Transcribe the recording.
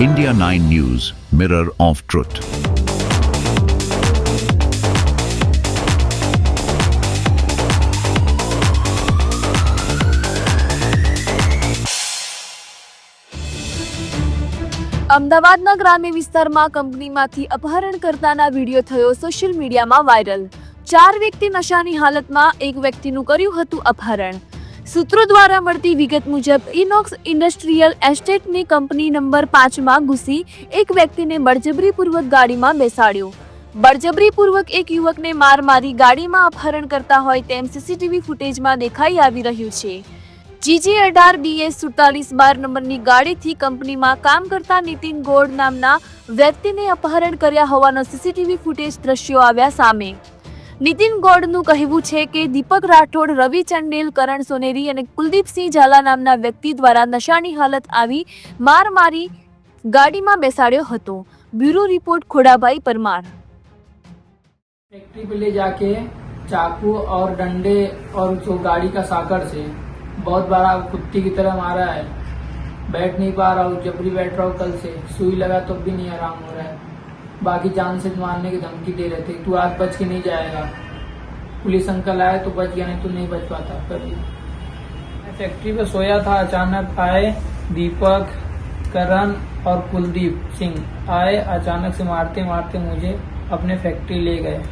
India 9 News, Mirror of Truth. અમદાવાદના ગ્રામ્ય વિસ્તારમાં કંપનીમાંથી અપહરણ કરતાના વીડિયો થયો સોશિયલ મીડિયામાં વાયરલ ચાર વ્યક્તિ નશાની હાલતમાં એક વ્યક્તિનું કર્યું હતું અપહરણ સૂત્રો દ્વારા મળતી વિગત મુજબ ઇનોક્સ ઇન્ડસ્ટ્રીયલ એસ્ટેટની કંપની નંબર પાંચમાં ઘૂસી એક વ્યક્તિને બળજબરીપૂર્વક ગાડીમાં બેસાડ્યો. બળજબરીપૂર્વક એક યુવકને માર મારી ગાડીમાં અપહરણ કરતા હોય તેમ સીસીટીવી ફૂટેજમાં દેખાઈ આવી રહ્યું છે. જીજે અઢાર બીએસ સુડતાલીસ બાર નંબરની ગાડીથી કંપનીમાં કામ કરતા નીતિન ગોડ નામના વ્યક્તિને અપહરણ કર્યા હોવાનો સીસીટીવી ફૂટેજ દ્રશ્યો આવ્યા સામે. નીતિન ગોડનું કહેવું છે કે દીપક રાઠોડ રવિ ચંડેલ કરણ સોનેરી અને કુલદીપસિંહ ઝાલા નામના વ્યક્તિ દ્વારા નશાની હાલત આવી માર મારી ગાડીમાં બેસાડ્યો હતો bureau report Khodabhai Parmar factory पे ले जाके चाकू और डंडे और जो गाड़ी का साकड़ से बहुत बड़ा कुत्ती की तरह मारा है बैठ नहीं पा रहा हूँ जबरी बैठ रहा हूँ कल से सुई लगा तो भी नहीं आराम हो रहा है बाकी जान से मारने की धमकी दे रहे थे। तू आज बच के नहीं जाएगा। पुलिस अंकल आए तो बच गया, नहीं तो नहीं बच पाता। कभी मैं फैक्ट्री पे सोया था। अचानक आए दीपक, करण और कुलदीप सिंह। आए अचानक से मारते मारते मुझे अपने फैक्ट्री ले गए।